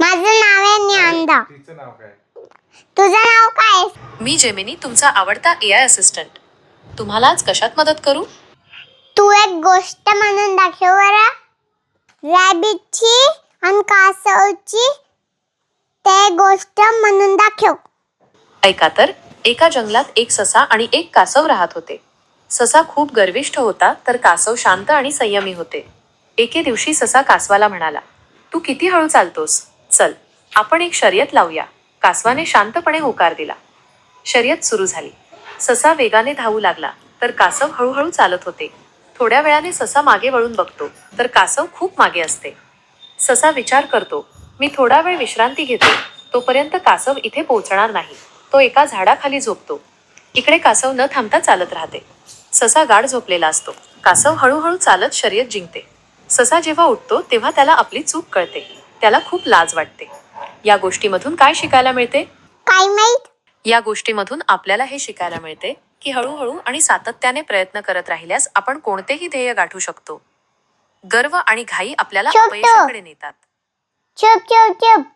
माझं नाव आहे ज्ञानदा. तिचं नाव काय? तुझं नाव काय आहे? मी जेमिनी तुमचा आवडता ए आय असिस्टंट तुम्हाला आज कशात मदत करू? तू एक गोष्ट म्हणून दाखव बरं. रॅबिटची आणि कासवची ते गोष्ट म्हणून दाखव. ऐका तर एका जंगलात एक ससा आणि एक कासव राहत होते. ससा खूप गर्विष्ठ होता तर कासव शांत आणि संयमी होते. एके दिवशी ससा कासवाला म्हणाला तू किती हळू चालतोस? चल आपण एक शर्यत लावूया. कासवाने शांतपणे होकार दिला. शर्यत सुरू झाली. ससा वेगाने धावू लागला तर कासव हळूहळू चालत होते. थोड्या वेळाने ससा मागे वळून बघतो तर कासव खूप मागे असते. ससा विचार करतो मी थोडा वेळ विश्रांती घेतो तोपर्यंत कासव इथे पोहोचणार नाही. तो एका झाडाखाली झोपतो. इकडे कासव न थांबता चालत राहते. ससा गाढ झोपलेला असतो. कासव हळूहळू चालत शर्यत जिंकते. ससा जेव्हा उठतो तेव्हा त्याला आपली चूक कळते. त्याला खूप लाज वाटते. या गोष्टीमधून काय शिकायला मिळते? काय माहीत? या गोष्टीमधून आपल्याला हे शिकायला मिळते की हळूहळू आणि सातत्याने प्रयत्न करत राहिल्यास आपण कोणतेही ध्येय गाठू शकतो. गर्व आणि घाई आपल्याला छोटं. अपयशाकडे नेतात. चुप चुप चुप